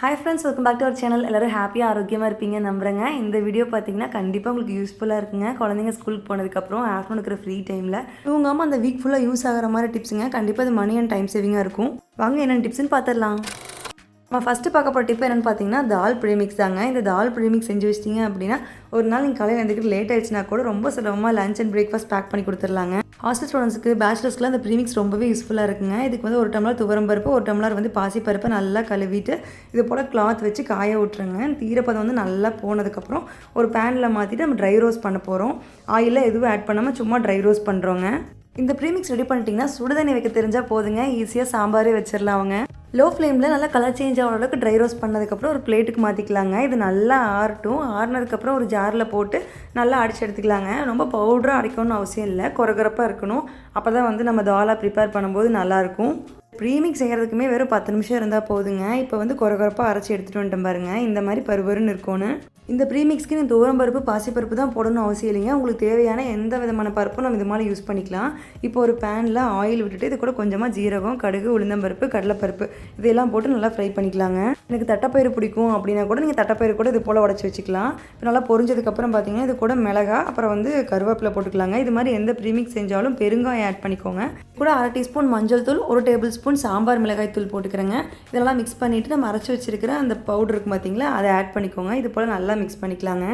Hi friends welcome back to our channel எல்லோரும் ஹாப்பியாக ஆரோக்கியமாக இருப்பீங்க நம்புகிறேங்க இந்த வீடியோ பார்த்தீங்கன்னா கண்டிப்பாக உங்களுக்கு யூஸ்ஃபுல்லாக இருக்குங்க. குழந்தைங்க ஸ்கூலுக்கு போனதுக்கப்புறம் ஆஃப்டர்நூன் இருக்கிற ஃப்ரீ டைமில் தூங்காமல் அந்த வீக் ஃபுல்லாக யூஸ் ஆகிற மாதிரி டிப்ஸுங்க கண்டிப்பாக அது மணி அண்ட் டைம் சேவிங்காக இருக்கும். வாங்க என்னென்ன டிப்ஸ்னு பார்த்துடலாம். நம்ம ஃபஸ்ட்டு பார்க்க போகிற டிப் என்னென்னு பார்த்தீங்கன்னா தால் ப்ரீமிக்ஸ் தாங்க. இந்த தால் ப்ரீமிக்ஸ் செஞ்சு வச்சிட்டிங்க அப்படின்னா ஒரு நாள் நீங்கள் காலையில் எழுந்துக்கிட்டு லேட் ஆயிடுச்சுனா கூட ரொம்ப சுலபமாக லஞ்ச் அண்ட் பிரேக்ஃபாஸ்ட் பேக் பண்ணி கொடுத்துர்லாங்க ஹாஸ்டல் ஸ்டூடெண்ட்ஸ்க்கு பேச்சுலர்ஸ்க்குலாம் இந்த ப்ரீமிக்ஸ் ரொம்பவே யூஸ்ஃபுல்லாக இருக்குங்க. இதுக்கு வந்து ஒரு டம்ளர் துவரம் பருப்பு ஒரு டம்ளர் வந்து பாசி பருப்பை நல்லா கழுவிட்டு இது போல் கிளாத் வச்சு காய விட்டுருங்க. தீரப்பதம் வந்து நல்லா போனதுக்கப்புறம் ஒரு பேனில் மாற்றிட்டு நம்ம ட்ரை ரோஸ்ட் பண்ண போகிறோம் ஆயிலில் எதுவும் ஆட் பண்ணாமல் சும்மா ட்ரை ரோஸ்ட் பண்ணுறோங்க இந்த ப்ரீமிக்ஸ் ரெடி பண்ணிட்டீங்கன்னா சுடுதண்ணி வைக்க தெரிஞ்சால் போதுங்க. ஈஸியாக சாம்பாரே வச்சிடலாம் அவங்க. லோ ஃப்ளேமில் நல்லா கலர் சேஞ்ச் ஆகிற அளவுக்கு ட்ரை ரோஸ்ட் பண்ணதுக்கப்புறம் ஒரு பிளேட்டுக்கு மாற்றிக்கலாங்க இது நல்லா ஆறட்டும். ஆறுனதுக்கப்புறம் ஒரு ஜாரில் போட்டு நல்லா அடிச்சு எடுத்துக்கலாங்க. ரொம்ப பவுடராக அரைக்கணும்னு அவசியம் இல்லை. குறகுறப்பாக இருக்கணும். அப்போ தான் வந்து நம்ம தாலாக ப்ரிப்பேர் பண்ணும்போது நல்லாயிருக்கும் ப்ரீமிக்ஸ் செய்கிறதுக்குமே வெறும் பத்து நிமிஷம் இருந்தால் போதுங்க. இப்போ வந்து குறகுறப்பாக அரைச்சி எடுத்துகிட்டு வந்துட்டேன் பாருங்கள் இந்த மாதிரி பருவருன்னு இருக்கணும் இந்த ப்ரீமிக்ஸ்க்கு நீங்கள் துவரம் பருப்பு பாசிப்பருப்பு தான் போடணும் அவசியம் இல்லைங்க. உங்களுக்கு தேவையான எந்த விதமான பருப்பும் நம்ம இது மாதிரி யூஸ் பண்ணிக்கலாம். இப்போ ஒரு பேனில் ஆயில் விட்டுட்டு இது கூட கொஞ்சமாக ஜீரகம் கடுகு உளுந்தம்பருப்பு கடலைப்பருப்பு இதெல்லாம் போட்டு நல்லா ஃப்ரை பண்ணிக்கலாங்க. எனக்கு தட்டைப்பயிறு பிடிக்கும் அப்படின்னா கூட நீங்கள் தட்டைப்பயிறு கூட இது போல் உடச்சி வச்சுக்கலாம். இப்போ நல்லா பொரிஞ்சதுக்கப்புறம் பார்த்தீங்கன்னா இது கூட மிளகா அப்புறம் வந்து கருவேப்பிலை போட்டுக்கலாங்க. இது மாதிரி எந்த ப்ரீமிக்ஸ் செஞ்சாலும் பெருங்காயம் ஆட் பண்ணிக்கோங்க. கூட அரை டீஸ்பூன் மஞ்சள் தூள் ஒரு டேபிள் ஸ்பூன் சாம்பார் மிளகாய் தூள் போட்டுக்கிறேங்க. இதெல்லாம் மிக்ஸ் பண்ணிவிட்டு நம்ம அரைச்சி வச்சிருக்கிற அந்த பவுடர் இருக்கு பார்த்தீங்களா அதை ஆட் பண்ணிக்கோங்க. இது போல் நல்லா மிக்ஸ் பண்ணிக்கலாங்க.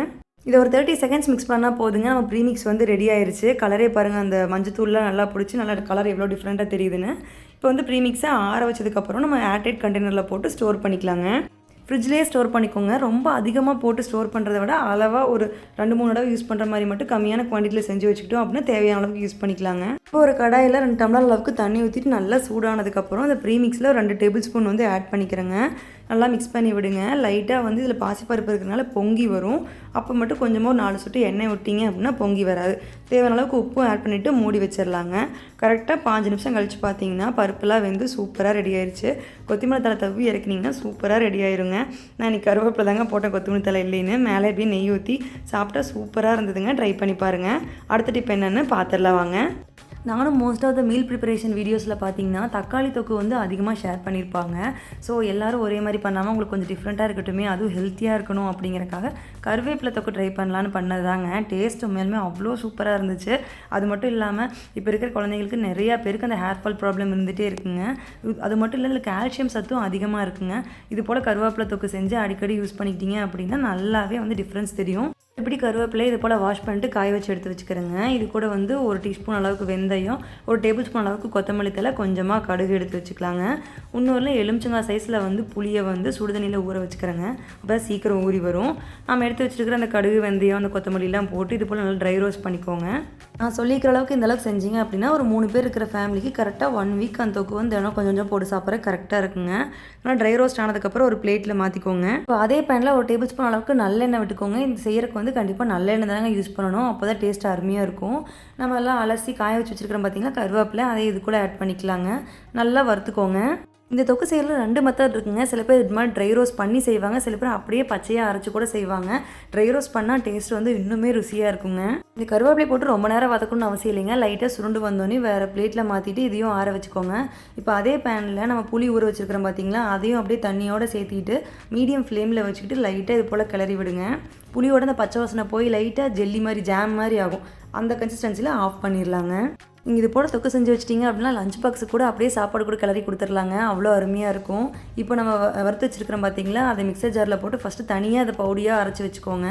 இதை ஒரு தேர்ட்டி செகண்ட்ஸ் மிக்ஸ் பண்ணால் போதுங்க. நம்ம ப்ரீமிக்ஸ் வந்து ரெடி ஆயிடுச்சு கலரே பாருங்கள் அந்த மஞ்சத்தூள்லாம் நல்லா பிடிச்சி நல்லா கலர் எவ்வளோ டிஃப்ரெண்ட்டாக தெரியுதுன்னு. இப்போ வந்து ப்ரீமிக்ஸை ஆற வச்சதுக்கப்புறம் நம்ம ஏர்டைட் கண்டெய்னரில் போட்டு ஸ்டோர் பண்ணிக்கலாங்க. ஃப்ரிட்ஜ்லேயே ஸ்டோர் பண்ணிக்கோங்க. ரொம்ப அதிகமாக போட்டு ஸ்டோர் பண்ணுறத விட அளவாக ஒரு ரெண்டு மூணு தடவை யூஸ் பண்ணுற மாதிரி மட்டும் கம்மியான குவான்டிட்டியில் செஞ்சு வச்சுக்கிட்டோம் அப்படின்னா தேவையான அளவுக்கு யூஸ் பண்ணிக்கலாங்க. இப்போ ஒரு கடாயில் ரெண்டு டம்ளர் அளவுக்கு தண்ணி ஊற்றிட்டு நல்லா சூடானதுக்கப்புறம் அந்த ப்ரீமிக்ஸில் ரெண்டு டேபிள் ஸ்பூன் வந்து ஆட் பண்ணிக்கிறேங்க. நல்லா மிக்ஸ் பண்ணி விடுங்க. லைட்டாக வந்து இதில் பாசிப்பருப்பு இருக்கிறனால பொங்கி வரும். அப்போ மட்டும் கொஞ்சமாக ஒரு நாலு சொட்டு எண்ணெய் விட்டிங்க அப்படின்னா பொங்கி வராது. தேவையான அளவுக்கு உப்பும் ஆட் பண்ணிவிட்டு மூடி வச்சிடலாங்க. கரெக்டாக பாஞ்சு நிமிஷம் கழித்து பார்த்தீங்கன்னா பருப்புலாம் வெந்து சூப்பராக ரெடி ஆயிடுச்சு கொத்திமல்லி தலை தவி இறக்குனீங்கன்னா சூப்பராக ரெடி ஆயிருங்க. நான் இன்னைக்கு கருவேப்பிலை தாங்க போட்டேன் கொத்தமல்லி தலை இல்லைன்னு. மேலே எப்படியும் நெய் ஊற்றி சாப்பிட்டா சூப்பராக இருந்ததுங்க. ட்ரை பண்ணி பாருங்கள் அடுத்த டிப் என்னென்னு பார்த்துடலாம் வாங்க. நானும் most of the meal preparation வீடியோஸில் பார்த்தீங்கன்னா தக்காளி தொக்கு வந்து அதிகமாக ஷேர் பண்ணியிருப்பாங்க ஸோ எல்லாரும் ஒரே மாதிரி பண்ணாமல் உங்களுக்கு கொஞ்சம் டிஃப்ரெண்ட்டாக இருக்கட்டுமே அதுவும் ஹெல்த்தியாக இருக்கணும் அப்படிங்கிறக்காக கருவேப்பிலை தொக்கு ட்ரை பண்ணலான்னு பண்ணதாங்க டேஸ்ட் உண்மையிலுமே அவ்வளோ சூப்பராக இருந்துச்சு. அது மட்டும் இல்லாமல் இப்போ இருக்கிற குழந்தைங்களுக்கு நிறையா பேருக்கு அந்த ஹேர் ஃபால் ப்ராப்ளம் இருந்துகிட்டே இருக்குங்க. அது மட்டும் இல்லை இல்லை கால்சியம் சத்தும் அதிகமாக இருக்குங்க. இது போல் கருவேப்பிலை தொக்கு செஞ்சு அடிக்கடி யூஸ் பண்ணிக்கிட்டீங்க அப்படின்னா நல்லாவே வந்து டிஃப்ரென்ஸ் தெரியும். எப்படி கருவேப்பிலை இது போல் வாஷ் பண்ணிட்டு காய வச்சு எடுத்து வச்சுக்கிறேங்க. இது கூட வந்து ஒரு டீஸ்பூன் அளவுக்கு வெந்தயம் ஒரு டேபிள் ஸ்பூன் அளவுக்கு கொத்தமல்லி தலை கொஞ்சமாக கடுகு எடுத்து வச்சுக்கலாங்க. இன்னொரு எலுமிச்சங்காய் சைஸில் வந்து புளியை வந்து சுடுதண்ணியில் ஊற வச்சுக்கிறேங்க. அப்போ சீக்கிரம் ஊறி வரும். நம்ம எடுத்து வச்சுருக்கிற அந்த கடுகு வெந்தயம் அந்த கொத்தமல்லிலாம் போட்டு இது போல் நல்லா ட்ரை ரோஸ்ட் பண்ணிக்கோங்க. நான் சொல்லிக்கிற அளவுக்கு இந்த அளவுக்கு செஞ்சீங்க அப்படின்னா ஒரு மூணு பேர் இருக்கிற ஃபேமிலிக்கு கரெக்டாக ஒன் வீக் அந்த தொக்கு வந்து தினம் கொஞ்சம் கொஞ்சம் போட்டு சாப்பிட்ற கரெக்டாக இருக்குங்க. ஆனால் ட்ரை ரோஸ்ட் ஆனதுக்கப்புறம் ஒரு பிளேட்டில் மாற்றிக்கோங்க இப்போ அதே பேனில் ஒரு டேபிள் ஸ்பூன் அளவுக்கு நல்லெண்ணெய் விட்டுக்கோங்க. இந்த செய்யறதுக்கு வந்து கண்டிப்பாக நல்லெண்ணெய் தாங்க யூஸ் பண்ணணும். அப்போ தான் டேஸ்ட் அருமையாக இருக்கும். நம்ம எல்லாம் அலசி காய வச்சு வச்சுருக்கிறோம் பார்த்தீங்கன்னா கருவேப்பிலை அதை இது கூட ஆட் பண்ணிக்கலாங்க. நல்லா வறுத்துக்கோங்க. இந்த தொக்கு செய்கிறதுல ரெண்டு மெத்தட் இருக்குங்க. சில பேர் இது மாதிரி ட்ரை ரோஸ் பண்ணி செய்வாங்க. சில பேர் அப்படியே பச்சையாக அரைச்சி கூட செய்வாங்க. ட்ரை ரோஸ் பண்ணால் டேஸ்ட் வந்து இன்னுமே ருசியாக இருக்குங்க. இந்த கருவேப்பிலை போட்டு ரொம்ப நேரம் வதக்கணும்னு அவசியம் இல்லைங்க. லைட்டாக சுருண்டு வந்தோடனே வேறு பிளேட்டில் மாற்றிட்டு இதையும் ஆற வச்சுக்கோங்க. இப்போ அதே பேனில் நம்ம புளி ஊற வச்சுருக்கிறோம் பார்த்தீங்களா அதையும் அப்படியே தண்ணியோடு சேர்த்திட்டு மீடியம் ஃப்ளேமில் வச்சுக்கிட்டு லைட்டாக இது போல் கிளறி விடுங்க. புளியோட அந்த பச்சை வாசனை போய் லைட்டாக ஜெல்லி மாதிரி ஜாம் மாதிரி ஆகும். அந்த கன்சிஸ்டன்சியில் ஆஃப் பண்ணிடலாங்க நீங்கள் இது போல் தொக்கு செஞ்சு வச்சிட்டிங்க அப்படின்னா லஞ்ச் பாக்ஸு கூட அப்படியே சாப்பாடு கூட கிளறி கொடுத்துர்லாங்க. அவ்வளோ அருமையாக இருக்கும். இப்போ நம்ம வறுத்து வச்சுருக்கிறோம் பார்த்தீங்களா அதை மிக்சர் ஜாரில் போட்டு ஃபஸ்ட்டு தனியாக அதை பவுடியாக அரைச்சி வச்சுக்கோங்க.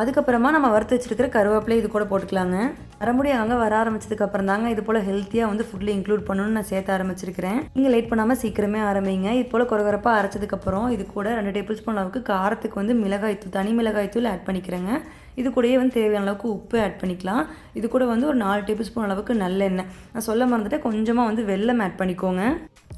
அதுக்கப்புறமா நம்ம வறுத்து வச்சுருக்கிற கருவேப்பிலை இது கூட போட்டுக்கலாங்க. வரமுடி அங்கே வர ஆரம்பிச்சதுக்கு அப்புறம் தாங்க இது போல் ஹெல்த்தியாக வந்து ஃபுட்டில் இன்க்ளூட் பண்ணணும்னு நான் சேர்த்து ஆரம்பிச்சிருக்கிறேன். நீங்கள் லேட் பண்ணாமல் சீக்கிரமே ஆரம்பிங்க. இது போல் குறகுறப்பாக அரைச்சதுக்கப்புறம் இது கூட ரெண்டு டேபிள் ஸ்பூன் அளவுக்கு காரத்துக்கு வந்து மிளகாய் தூள் தனி மிளகாய்த்தூள் ஆட் பண்ணிக்கிறேங்க. இது கூடயே வந்து தேவையான அளவுக்கு உப்பு ஆட் பண்ணிக்கலாம். இது கூட வந்து ஒரு நாலு டேபிள் ஸ்பூன் அளவுக்கு நல்லெண்ணெய். நான் சொல்ல மறந்துட்டு கொஞ்சமாக வந்து வெள்ளம் ஆட் பண்ணிக்கோங்க.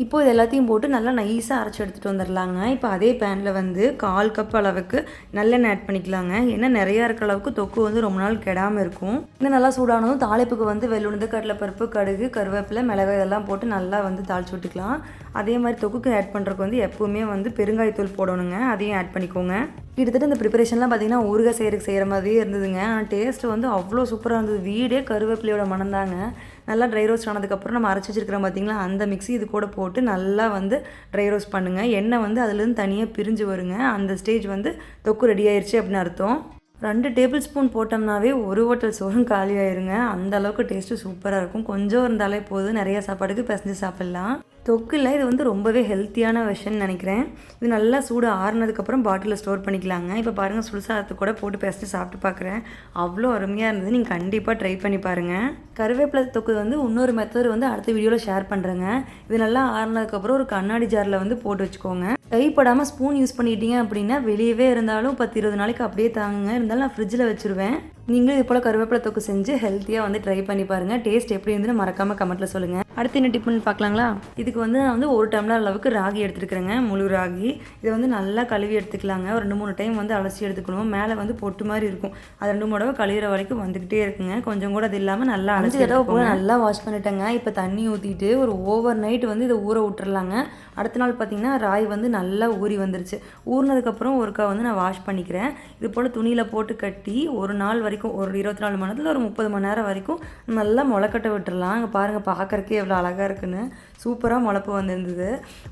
இப்போ இது எல்லாத்தையும் போட்டு நல்லா நைஸாக அரைச்சி எடுத்துகிட்டு வந்துடலாங்க இப்போ அதே பேனில் வந்து கால் கப் அளவுக்கு நல்லெண்ணெய் ஆட் பண்ணிக்கலாங்க. ஏன்னா நிறையா இருக்கிற அளவுக்கு தொக்கு வந்து ரொம்ப நாள் கெடாமல் இருக்கும். இன்னும் நல்லா சூடானதும் தாளிப்புக்கு வந்து வெள்ளுண்டு கடலைப்பருப்பு கடுகு கருவேப்பிலை மிளகாய் இதெல்லாம் போட்டு நல்லா வந்து தாளிச்சு விட்டுக்கலாம். அதே மாதிரி தொக்குக்கு ஆட் பண்ணுறதுக்கு வந்து எப்போவுமே வந்து பெருங்காயத்தூள் போடணுங்க. அதையும் ஆட் பண்ணிக்கோங்க. கிட்டத்தட்ட இந்த ப்ரிப்பரேஷன்லாம் பார்த்தீங்கன்னா ஊறுகாய் செய்கிறதுக்கு செய்கிற மாதிரியே இருந்ததுங்க. ஆனால் டேஸ்ட் வந்து அவ்வளோ சூப்பராக இருந்தது. வீடே கருவேப்பிலையோட மணந்தாங்க. நல்லா ட்ரை ரோஸ்ட் ஆனதுக்கப்புறம் நம்ம அரைச்சி வச்சிருக்கிறோம் பார்த்தீங்களா அந்த மிக்ஸி இது கூட போட்டு நல்லா வந்து ட்ரை ரோஸ்ட் பண்ணுங்கள் எண்ணெய் வந்து அதுலேருந்து தனியாக பிரிஞ்சு வருங்க. அந்த ஸ்டேஜ் வந்து தொக்கு ரெடி ஆயிடுச்சு அப்படின்னு அர்த்தம். ரெண்டு டேபிள் ஸ்பூன் போட்டோம்னாவே ஒரு ஹோட்டல் சோறும் காலி ஆயிருங்க அந்த அளவுக்கு டேஸ்ட்டு சூப்பராக இருக்கும். கொஞ்சம் இருந்தாலே போதும். நிறைய சாப்பாடுக்கு பிசைஞ்சு சாப்பிட்லாம். தொக்கில் இது வந்து ரொம்பவே ஹெல்த்தியான விஷயம்னு நினைக்கிறேன். இது நல்லா சூடு ஆறுனதுக்கப்புறம் பாட்டிலில் ஸ்டோர் பண்ணிக்கலாங்க. இப்போ பாருங்கள் சுடுசாதத்தை கூட போட்டு பேசிட்டு சாப்பிட்டு பார்க்குறேன் அவ்வளோ அருமையாக இருந்தது. நீங்கள் கண்டிப்பாக ட்ரை பண்ணி பாருங்கள் கருவேப்பிலை தொக்கு வந்து இன்னொரு மெத்தட் வந்து அடுத்த வீடியோவில் ஷேர் பண்ணுறேங்க இது நல்லா ஆறுனதுக்கப்புறம் ஒரு கண்ணாடி ஜாரில் வந்து போட்டு வச்சுக்கோங்க. கைப்படாமல் ஸ்பூன் யூஸ் பண்ணிட்டீங்க அப்படின்னா வெளியவே இருந்தாலும் பத்து இருபது நாளைக்கு அப்படியே தாங்குங்க. இருந்தாலும் நான் ஃப்ரிட்ஜில் வச்சுருவேன். நீங்களும் இது போல் கருவேப்பிலை தொக்கு செஞ்சு ஹெல்த்தியாக வந்து ட்ரை பண்ணி பாருங்கள் டேஸ்ட் எப்படி இருந்துன்னு மறக்காமல் கமெண்ட்டில் சொல்லுங்கள் அடுத்து என்ன டிஃபன் பார்க்கலாங்களா? இதுக்கு வந்து நான் வந்து ஒரு டம்ளர் அளவுக்கு ராகி எடுத்துருக்கிறேங்க. முழு ராகி. இதை வந்து நல்லா கழுவி எடுத்துக்கலாங்க. ஒரு ரெண்டு மூணு டைம் வந்து அலசி எடுத்துக்கணும். மேலே வந்து பொட்டு மாதிரி இருக்கும். அது ரெண்டு மூணு தடவை கழுவுற வரைக்கும் வந்துக்கிட்டே இருக்குங்க. கொஞ்சம் கூட அது இல்லாமல் நல்லா அலசி தடவை போல நல்லா வாஷ் பண்ணிட்டேங்க. இப்போ தண்ணி ஊற்றிட்டு ஒரு ஓவர் நைட் வந்து இதை ஊற விட்டுறலாங்க. அடுத்த நாள் பார்த்தீங்கன்னா ராய் வந்து நல்லா ஊறி வந்துருச்சு. ஊறினதுக்கப்புறம் ஒருக்கா வந்து நான் வாஷ் பண்ணிக்கிறேன். இது போல் துணியில் போட்டு கட்டி ஒரு நாள் வரைக்கும் ஒரு இருபத்தி நாலு மணி நேரத்தில் ஒரு முப்பது மணி நேரம் வரைக்கும் நல்லா முளைக்கட்ட விட்டுடலாம் அங்கே பாருங்கள் பார்க்குறக்கே எவ்வளோ அழகாக இருக்குன்னு. சூப்பராக முளப்பு வந்திருந்தது.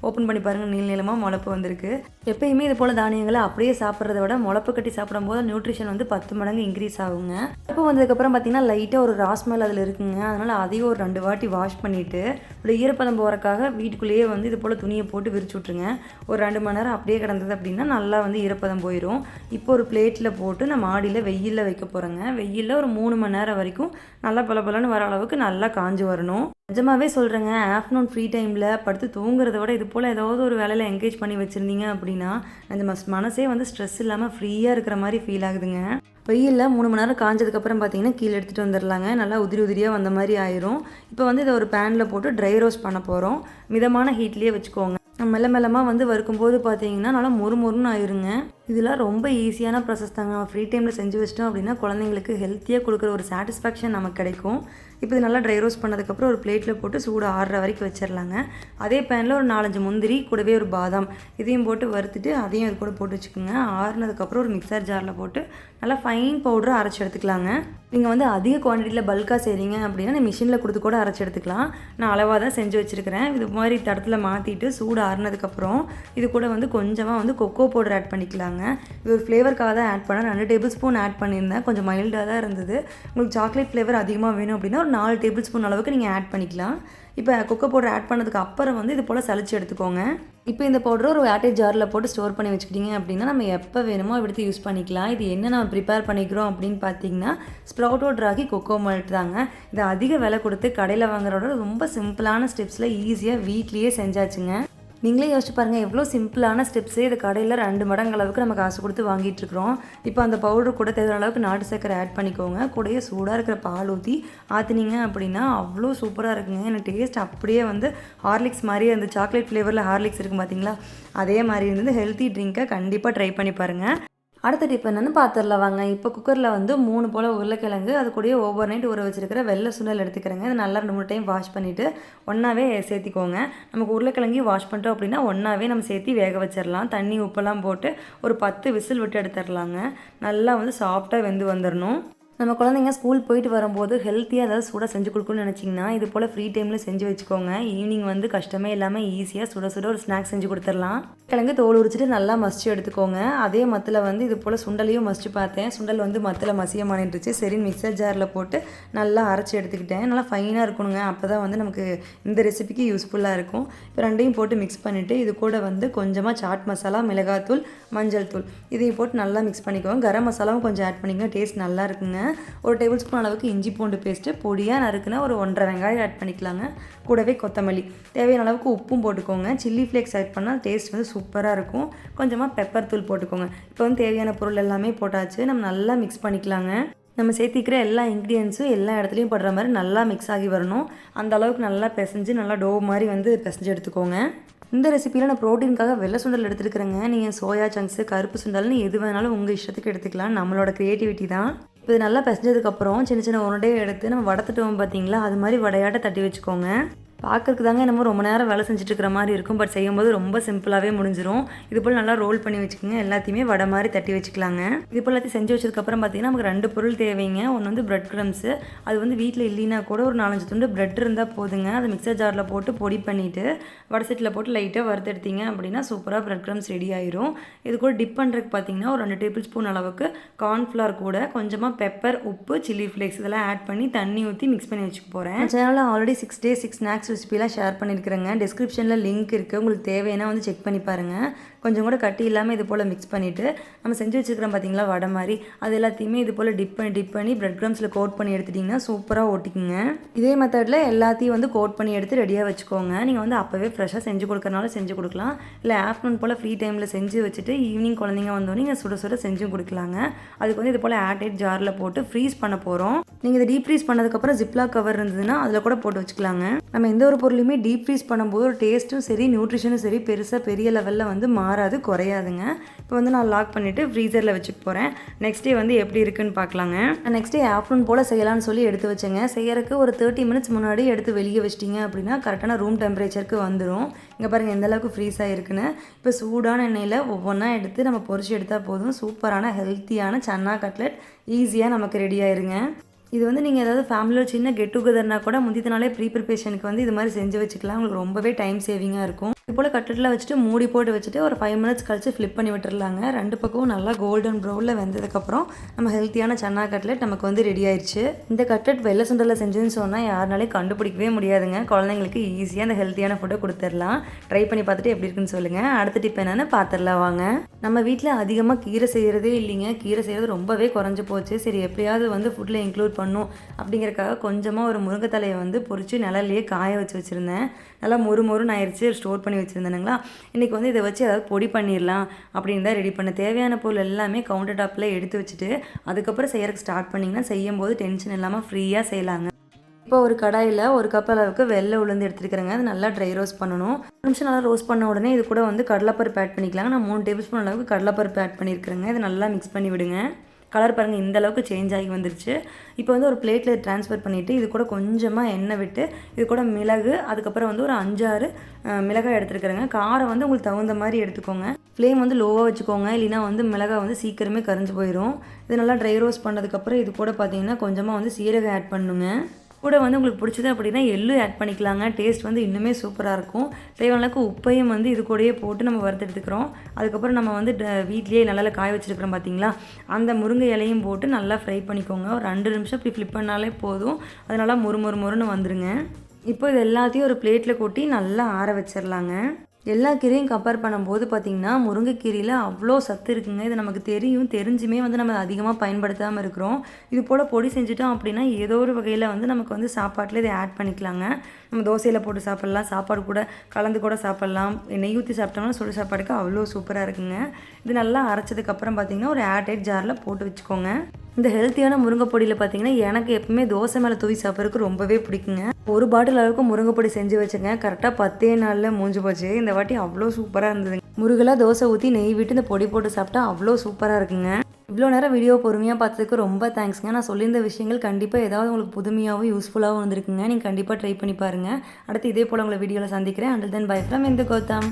ஓப்பன் பண்ணி பாருங்கள் நீள் நீளமாக முளப்பு வந்திருக்கு. எப்பயுமே இது போல் தானியங்களை அப்படியே சாப்பிட்றத விட முளப்பு கட்டி சாப்பிடும்போது நியூட்ரிஷன் வந்து பத்து மடங்கு இன்க்ரீஸ் ஆகுங்க. இப்போ வந்ததுக்கப்புறம் பார்த்தீங்கன்னா லைட்டாக ஒரு ராஸ்மெல் அதில் இருக்குங்க. அதனால் அதையும் ஒரு ரெண்டு வாட்டி வாஷ் பண்ணிவிட்டு இப்படி ஈரப்பதம் போகிறக்காக வீட்டுக்குள்ளேயே வந்து இது போல் துணியை போட்டு விரிச்சு விட்ருங்க ஒரு ரெண்டு மணி நேரம் அப்படியே கிடந்தது அப்படின்னா நல்லா வந்து ஈரப்பதம் போயிடும் இப்போ ஒரு பிளேட்டில் போட்டு நான் மாடியில் வெயிலில் வைக்க போகிறேங்க வெயிலில் ஒரு மூணு மணி நேரம் வரைக்கும் நல்லா பல பலன்னு வர அளவுக்கு நல்லா காஞ்சு வரணும். நிஜமாகவே சொல்கிறேங்க ஆஃப்டர்நூன் ஃப்ரீ டைமில் படுத்து தூங்குறத விட இது போல் ஏதாவது ஒரு வேலையில் என்கேஜ் பண்ணி வச்சுருந்தீங்க அப்படின்னா அந்த மஸ் மனசே வந்து ஸ்ட்ரெஸ் இல்லாமல் ஃப்ரீயாக இருக்கிற மாதிரி ஃபீல் ஆகுதுங்க. வெயிலில் மூணு மணி நேரம் காஞ்சதுக்கப்புறம் பார்த்தீங்கன்னா கீழே எடுத்துகிட்டு வந்துடலாங்க நல்லா உதிரி உதிரியாக வந்த மாதிரி ஆயிரும். இப்போ வந்து இதை ஒரு பேனில் போட்டு ட்ரை ரோஸ்ட் பண்ண போகிறோம் மிதமான ஹீட்லேயே வச்சுக்கோங்க. மெல்ல மெல்லமாக வந்து வறுக்கும்போது பார்த்தீங்கன்னா நல்லா மொறு மொறுன்னு ஆயிருங்க. இதெல்லாம் ரொம்ப ஈஸியான ப்ராசஸ் தாங்க. ஃப்ரீ டைமில் செஞ்சு வச்சிட்டோம் அப்படின்னா குழந்தைங்களுக்கு ஹெல்த்தியாக கொடுக்குற ஒரு சாட்டிஸ்ஃபேக்ஷன் நமக்கு கிடைக்கும். இப்போ இது நல்லா ட்ரை ரோஸ்ட் பண்ணதுக்கப்புறம் ஒரு பிளேட்டில் போட்டு சூடு ஆறுற வரைக்கும் வச்சிடலாங்க அதே பேனில் ஒரு நாலஞ்சு முந்திரி கூடவே ஒரு பாதாம். இதையும் போட்டு வறுத்துட்டு அதையும் அது கூட போட்டு வச்சுக்கோங்க. ஆறுனதுக்கப்புறம் ஒரு மிக்சர் ஜாரில் போட்டு நல்லா ஃபைன் பவுடரை அரைச்சி எடுத்துக்கலாங்க. நீங்கள் வந்து அதிக குவான்டிட்டியில் பல்காக செய்கிறீங்க அப்படின்னா மிஷினில் கொடுத்து கூட அரைச்சி எடுத்துக்கலாம். நான் அளவாக தான் செஞ்சு வச்சுருக்கிறேன். இது மாதிரி தடத்தில் மாற்றிட்டு சூடு ஆறுனதுக்கப்புறம் இது கூட வந்து கொஞ்சமாக வந்து கொக்கோ பவுடர் ஆட் பண்ணிக்கலாங்க. இது ஒரு ஃப்ளேவருக்காக தான் ஆட் பண்ணேன். ரெண்டு டேபிள் ஸ்பூன் ஆட் பண்ணியிருந்தேன். கொஞ்சம் மைல்டாக தான் இருந்தது. உங்களுக்கு சாக்லேட் ஃப்ளேவர் அதிகமாக வேணும் அப்படின்னா ஒரு நாலு டேபிள் ஸ்பூன் அளவுக்கு நீங்கள் ஆட் பண்ணிக்கலாம். இப்போ கொக்கோ பவுடர் ஆட் பண்ணதுக்கு அப்புறம் வந்து இது போல் சளிச்சு எடுத்துக்கோங்க. இப்போ இந்த பவுடர் ஒரு வேட்டேஜ் ஜாரில் போட்டு ஸ்டோர் பண்ணி வச்சுக்கிட்டீங்க அப்படின்னா நம்ம எப்போ வேணுமோ எடுத்து யூஸ் பண்ணிக்கலாம். இது என்ன நம்ம ப்ரிப்பேர் பண்ணிக்கிறோம் அப்படின்னு பார்த்தீங்கன்னா ஸ்ப்ரவுட்டோ ராகி கொக்கோ மால்ட் தாங்க. இது அதிக விலை கொடுத்து கடையில் வாங்குறோட ரொம்ப சிம்பிளான ஸ்டெப்ஸில் ஈஸியாக வீட்லேயே செஞ்சாச்சுங்க. நீங்களே யோசிச்சு பாருங்கள் எவ்வளோ சிம்பிளான ஸ்டெப்ஸே. இது கடையில் ரெண்டு மடங்கு அளவுக்கு நம்ம காசு கொடுத்து வாங்கிட்டு இருக்கிறோம். இப்போ அந்த பவுடர் கூட தேவையான அளவுக்கு நாட்டு சர்க்கரை ஆட் பண்ணிக்கோங்க. கூடயே சூடாக இருக்கிற பால் ஊற்றி ஆற்றுனீங்க அப்படின்னா அவ்வளோ சூப்பராக இருக்குங்க. எனக்கு டேஸ்ட் அப்படியே வந்து ஹார்லிக்ஸ் மாதிரி அந்த சாக்லேட் ஃப்ளேவரில் ஹார்லிக்ஸ் இருக்கும் பார்த்தீங்களா அதே மாதிரி இருந்தது ஹெல்த்தி ட்ரிங்க்கை கண்டிப்பாக ட்ரை பண்ணி பாருங்கள் அடுத்த டிப் என்னென்னு பார்த்துடலாம் வாங்க. இப்போ குக்கரில் வந்து மூணு போல் உருளைக்கிழங்கு அது கூடயே ஓவர் நைட் ஊற வச்சிருக்கிற வெள்ளை சுண்டல் எடுத்துக்கிறேங்க. இது நல்லா ரெண்டு மூணு டைம் வாஷ் பண்ணிவிட்டு ஒன்றாவே சேர்த்திக்கோங்க. நமக்கு உருளைக்கிழங்கையும் வாஷ் பண்ணிட்டோம் அப்படின்னா ஒன்றாவே நம்ம சேர்த்து வேக வச்சிடலாம் தண்ணி உப்பெல்லாம் போட்டு ஒரு பத்து விசில் விட்டு எடுத்துடலாங்க நல்லா வந்து சாஃப்டாக வெந்து வந்துடணும் நம்ம குழந்தைங்க ஸ்கூல் போயிட்டு வரும்போது ஹெல்த்தியாக ஏதாவது சூடாக செஞ்சு கொடுக்கணும்னு நினச்சிங்கன்னா இது போல் ஃப்ரீ டைமில் செஞ்சு வச்சுக்கோங்க. ஈவினிங் வந்து கஷ்டமே இல்லாமல் ஈஸியாக சுட சுட ஒரு ஸ்நாக்ஸ் செஞ்சு கொடுத்துடலாம். கிழங்கு தோல் உரிச்சிட்டு நல்லா மசிச்சு எடுத்துக்கோங்க. அதே மத்தில் வந்து இது போல் சுண்டலையும் மசிச்சு பார்த்தேன். சுண்டல் வந்து மத்தில் மசிய மாறிட்டுருச்சு சரி மிக்சர் ஜாரில் போட்டு நல்லா அரைச்சி எடுத்துக்கிட்டேன். நல்லா ஃபைனாக இருக்கணுங்க. அப்போ தான் வந்து நமக்கு இந்த ரெசிபிக்கு யூஸ்ஃபுல்லாக இருக்கும். இப்போ ரெண்டையும் போட்டு மிக்ஸ் பண்ணிவிட்டு இது கூட வந்து கொஞ்சமாக சாட் மசாலா மிளகாத்தூள் மஞ்சள் தூள் இதையும் போட்டு நல்லா மிக்ஸ் பண்ணிக்கோங்க. கரம் மசாலாவும் கொஞ்சம் ஆட் பண்ணிக்கோங்க. டேஸ்ட் நல்லா இருக்குங்க. ஒரு டேபிள் ஸ்பூன் அளவுக்கு இஞ்சி பூண்டு பேஸ்ட்டு பொடியாக நறுக்குனா ஒரு ஒன்றரை வெங்காயம் ஆட் பண்ணிக்கலாங்க. கூடவே கொத்தமல்லி. தேவையான அளவுக்கு உப்பும் போட்டுக்கோங்க. சில்லி ஃப்ளேக்ஸ் ஆட் பண்ணால் டேஸ்ட் வந்து சூப்பராக இருக்கும். கொஞ்சமாக பெப்பர் தூள் போட்டுக்கோங்க. இப்போ வந்து தேவையான பொருள் எல்லாமே போட்டாச்சு. நம்ம நல்லா மிக்ஸ் பண்ணிக்கலாங்க. நம்ம சேர்த்திக்கிற எல்லா இன்க்ரீடியன்ஸும் எல்லா இடத்துலையும் படுற மாதிரி நல்லா மிக்ஸ் ஆகி வரணும். அந்த அளவுக்கு நல்லா பிசைஞ்சு நல்லா டோ மாதிரி வந்து பிசைஞ்சு எடுத்துக்கோங்க. இந்த ரெசிப்பியில் நான் ப்ரோட்டீனுக்காக வெள்ளை சுண்டல் எடுத்துருக்கிறேங்க. நீங்கள் சோயா சங்க்ஸு கருப்பு சுண்டல்னு எது வேணாலும் உங்கள் இஷ்டத்துக்கு எடுத்துக்கலாம். நம்மளோட க்ரியேட்டிவிட்டி தான். இப்போ இது நல்லா பிசைஞ்சதுக்கப்புறம் சின்ன சின்ன உருண்டையை எடுத்து நம்ம வடத்துட்டோம் பார்த்தீங்களா? அது மாதிரி வடையாட்ட தட்டி வச்சுக்கோங்க. பார்க்கறதுக்கு தாங்க என்னமோ ரொம்ப நேரம் வேலை செஞ்சுட்டு இருக்கிற மாதிரி இருக்கும். பட் செய்யும்போது ரொம்ப சிம்பிளாகவே முடிஞ்சிடும் இது போல் நல்லா ரோல் பண்ணி வச்சுக்கோங்க. எல்லாத்தையுமே வடை மாதிரி தட்டி வச்சுக்கலாங்க. இது போல் எல்லாத்தையும் செஞ்சு வச்சதுக்கப்புறம் பார்த்தீங்கன்னா நமக்கு ரெண்டு பொருள் தேவைங்க. ஒன்று வந்து பிரெட் க்ரம்ஸு அது வந்து வீட்டில் இல்லைன்னா கூட ஒரு நாலஞ்சு துண்டு பிரெட் இருந்தால் போதுங்க. அதை மிக்சர் ஜாரில் போட்டு பொடி பண்ணிவிட்டு வடை செட்டில் போட்டு லைட்டாக வறுத்தெடுத்தீங்க அப்படின்னா சூப்பராக பிரெட் க்ரம்ஸ் ரெடி ஆயிரும். இது கூட டிப் பண்ணுறதுக்கு பார்த்தீங்கன்னா ஒரு ரெண்டு டேபிள் ஸ்பூன் அளவுக்கு கார்ன்ஃப்ளவர் கூட கொஞ்சமாக பெப்பர் உப்பு சில்லி ஃப்ளேக்ஸ் இதெல்லாம் ஆட் பண்ணி தண்ணி ஊற்றி மிக்ஸ் பண்ணி வச்சுக்க போகிறேன் சேனலில் already six days six snacks ரெசிபிலாம் share பண்ணியிருக்கிறேங்க. டிஸ்கிரிப்ஷனில் லிங்க் இருக்குது உங்களுக்கு தேவைன்னா வந்து செக் பண்ணி பாருங்கள் கொஞ்சம் கூட கட்டி இல்லாமல் இது போல் மிக்ஸ் பண்ணிவிட்டு நம்ம செஞ்சு வச்சுக்கிறோம் பார்த்தீங்களா வடை மாதிரி. அது எல்லாத்தையுமே இது போல் டிப் பண்ணி டிப் பண்ணி ப்ரெட் க்ரம்ஸில் கோட் பண்ணி எடுத்துட்டிங்கன்னா சூப்பராக ஓட்டிக்குங்க. இதே மெத்தடில் எல்லாத்தையும் வந்து கோட் பண்ணி எடுத்து ரெடியாக வச்சுக்கோங்க. நீங்கள் வந்து அப்போவே ஃப்ரெஷ்ஷாக செஞ்சு கொடுக்கறனால செஞ்சு கொடுக்கலாம். இல்லை ஆஃப்டர்நூன் போல் ஃப்ரீ டைமில் செஞ்சு வச்சுட்டு ஈவினிங் குழந்தைங்க வந்தோடனே நீங்கள் சுட சுட செஞ்சும் கொடுக்கலாங்க. அதுக்கு வந்து இது போல் ஏர்டைட் ஜாரில் போட்டு ஃப்ரீஸ் பண்ண போகிறோம் நீங்கள் இதை டீப் ஃப்ரீஸ் பண்ணதுக்கப்புறம் ஜிப்லா கவர் இருந்ததுன்னா அதில் கூட போட்டு வச்சுக்கலாங்க. நம்ம எந்த ஒரு பொருளையுமே டீப் ஃப்ரீஸ் பண்ணும்போது ஒரு டேஸ்ட்டும் சரி நியூட்ரிஷனும் சரி பெருசாக பெரிய லெவலில் வந்து மாறாது குறையாதுங்க. இப்போ வந்து நான் லாக் பண்ணிவிட்டு ஃப்ரீசரில் வச்சுக்க போகிறேன் நெக்ஸ்ட் டே வந்து எப்படி இருக்குன்னு பார்க்கலாங்க. நெக்ஸ்ட் டே ஆஃப்டர்நூன் போல் செய்யலாம்னு சொல்லி எடுத்து வச்சேங்க. செய்யறதுக்கு ஒரு தேர்ட்டி மினிட்ஸ் முன்னாடி எடுத்து வெளியே வச்சிட்டிங்க அப்படின்னா கரெக்டான ரூம் டெம்பரேச்சருக்கு வந்துடும் இங்கே பாருங்கள் எந்த அளவுக்கு ஃப்ரீஸ் ஆகிருக்குன்னு இப்போ சூடான எண்ணெயில் ஒவ்வொன்றா எடுத்து நம்ம பொரிச்சு எடுத்தால் போதும். சூப்பரான ஹெல்த்தியான சன்னா கட்லெட் ஈஸியாக நமக்கு ரெடி ஆயிருங்க. இது வந்து நீங்கள் ஏதாவது ஃபேமிலியில் சின்ன கெட் டுகெதர்னா கூட முந்தித்த நாளே ப்ரீ ப்ரிப்பரேஷனுக்கு வந்து இது மாதிரி செஞ்சு வச்சுக்கலாம். உங்களுக்கு ரொம்பவே டைம் சேவிங்காக இருக்கும். இது போல் கட்லெட்டில் வச்சுட்டு மூடி போட்டு வச்சுட்டு ஒரு ஃபைவ் மினிட்ஸ் கழிச்சு ஃப்ளிப் பண்ணி விட்டுறலாங்க ரெண்டு பக்கமும் நல்லா கோல்டன் ப்ரௌனில் வெந்ததுக்கப்புறம் நம்ம ஹெல்த்தியான சன்னா கட்லெட் நமக்கு வந்து ரெடி ஆயிடுச்சு இந்த கட்லெட் வெள்ளை சுண்டலில் செஞ்சுன்னு சொன்னால் யாருனாலே கண்டுபிடிக்கவே முடியாதுங்க. குழந்தைங்களுக்கு ஈஸியாக அந்த ஹெல்த்தியான ஃபுட்டை கொடுத்துடலாம் ட்ரை பண்ணி பார்த்துட்டு எப்படி இருக்குன்னு சொல்லுங்கள் அடுத்த டிப் என்னென்னு பார்த்துடலாம் வாங்க. நம்ம வீட்டில் அதிகமாக கீரை செய்கிறதே இல்லைங்க. கீரை செய்கிறது ரொம்பவே குறைஞ்சி போச்சு. சரி எப்படியாவது வந்து ஃபுட்டில் இன்க்ளூட் பண்ணும். அப்படிங்கிறக்காக கொஞ்சமாக ஒரு முருங்கைத்தலையை வந்து பொறிச்சு நிழல்லையே காய வச்சு வச்சுருந்தேன். நல்லா மொறு மொறுன்னு ஆயிடுச்சு ஸ்டோர் பண்ணி வச்சுருந்தேனுங்களா? இன்றைக்கி வந்து இதை வச்சு ஏதாவது பொடி பண்ணிடலாம் அப்படின்னு தான் ரெடி பண்ண தேவையான பொருள் எல்லாமே கவுண்டர் டாப்பில் எடுத்து வச்சுட்டு அதுக்கப்புறம் செய்யறதுக்கு ஸ்டார்ட் பண்ணிங்கன்னா செய்யும்போது டென்ஷன் இல்லாமல் ஃப்ரீயாக செய்யலாங்க. இப்போ ஒரு கடாயில் ஒரு கப் அளவுக்கு வெள்ளை உளுந்து எடுத்துருக்கிறேங்க. அது நல்லா ட்ரை ரோஸ்ட் பண்ணணும். ஒரு நிமிஷம் நல்லா ரோஸ்ட் பண்ண உடனே இது கூட வந்து கடலைப்பருப்பு ஆட் பண்ணிக்கலாங்க. நான் மூணு டேபிள் ஸ்பூன் அளவுக்கு கடலைப்பருப்பு ஆட் பண்ணியிருக்கிறேங்க. இது நல்லா மிக்ஸ் பண்ணி விடுங்க. கலர் பாருங்கள் இந்த அளவுக்கு சேஞ்ச் ஆகி வந்துருச்சு. இப்போ வந்து ஒரு பிளேட்டில் ட்ரான்ஸ்ஃபர் பண்ணிவிட்டு இது கூட கொஞ்சமாக எண்ணெய் விட்டு இது கூட மிளகு அதுக்கப்புறம் வந்து ஒரு அஞ்சாறு மிளகாய் எடுத்துருக்குறேங்க. காரம் வந்து உங்களுக்கு தகுந்த மாதிரி எடுத்துக்கோங்க. ஃப்ளேம் வந்து லோவாக வச்சுக்கோங்க. இல்லைனா வந்து மிளகாய் வந்து சீக்கிரமே கரைஞ்சி போயிடும் இது நல்லா ட்ரை ரோஸ்ட் பண்ணதுக்கப்புறம் இது கூட பார்த்தீங்கன்னா கொஞ்சமாக வந்து சீரகம் ஆட் பண்ணுங்க. கூட வந்து உங்களுக்கு பிடிச்சது அப்படின்னா எள்ளு ஆட் பண்ணிக்கலாங்க. டேஸ்ட் வந்து இன்னுமே சூப்பராக இருக்கும். தேவையான உப்பையும் வந்து இது கூடயே போட்டு நம்ம வறுத்தெடுத்துக்கிறோம். அதுக்கப்புறம் நம்ம வந்து ட- நல்லா காய வச்சிருக்கிறோம் பார்த்தீங்களா அந்த முருங்கை இலையும் போட்டு நல்லா ஃப்ரை பண்ணிக்கோங்க. ஒரு ரெண்டு நிமிஷம் இப்படி ஃப்ளிப் பண்ணாலே போதும். அது நல்லா மொறு மொறு மொறுன்னு வந்துடுங்க இப்போ இது எல்லாத்தையும் ஒரு பிளேட்டில் கொட்டி நல்லா ஆற வச்சிடலாங்க எல்லா கீரையும் கம்பேர் பண்ணும்போது பார்த்திங்கன்னா முருங்கைக்கீரையில் அவ்வளோ சத்து இருக்குங்க. இது நமக்கு தெரியும். தெரிஞ்சுமே வந்து நம்ம அதிகமாக பயன்படுத்தாமல் இருக்கிறோம். இது போல் பொடி செஞ்சுட்டோம் அப்படின்னா ஏதோ ஒரு வகையில் வந்து நமக்கு வந்து சாப்பாட்டில் இதை ஆட் பண்ணிக்கலாங்க. நம்ம தோசையில் போட்டு சாப்பிட்லாம். சாப்பாடு கூட கலந்து கூட சாப்பிட்லாம். நெய் ஊற்றி சாப்பிட்டோம்னா சுடு சாப்பாடுக்கு அவ்வளோ சூப்பராக இருக்குங்க. இது நல்லா அரைச்சதுக்கப்புறம் பார்த்திங்கன்னா ஒரு ஏர்டைட் ஜாரில் போட்டு வச்சுக்கோங்க. இந்த ஹெல்த்தியான முருங்கை பொடியில் பார்த்தீங்கன்னா எனக்கு எப்பவுமே தோசை மேலே தூவி சாப்பிட்றதுக்கு ரொம்பவே பிடிக்குங்க. ஒரு பாட்டில் அளவுக்கு முருங்கை பொடி செஞ்சு வச்சுங்க. கரெக்டாக பத்தே நாளில் மூஞ்சி போச்சு. இந்த வாட்டி அவ்வளோ சூப்பராக இருந்ததுங்க. முருகலாக தோசை ஊற்றி நெய் விட்டு இந்த பொடி போட்டு சாப்பிட்டா அவ்வளோ சூப்பராக இருக்குங்க. இவ்வளோ நேரம் வீடியோ பொறுமையாக பார்த்ததுக்கு ரொம்ப தேங்க்ஸ்ங்க நான் சொல்லியிருந்த விஷயங்கள் கண்டிப்பாக ஏதாவது உங்களுக்கு புதுமையாகவும் யூஸ்ஃபுல்லாகவும் வந்திருக்குங்க. நீங்கள் கண்டிப்பாக ட்ரை பண்ணி பாருங்கள் அடுத்து இதே போல் உங்களை வீடியோவில் சந்திக்கிறேன். அண்டில் தென் பை ஃப்ரம் இந்த கௌதம்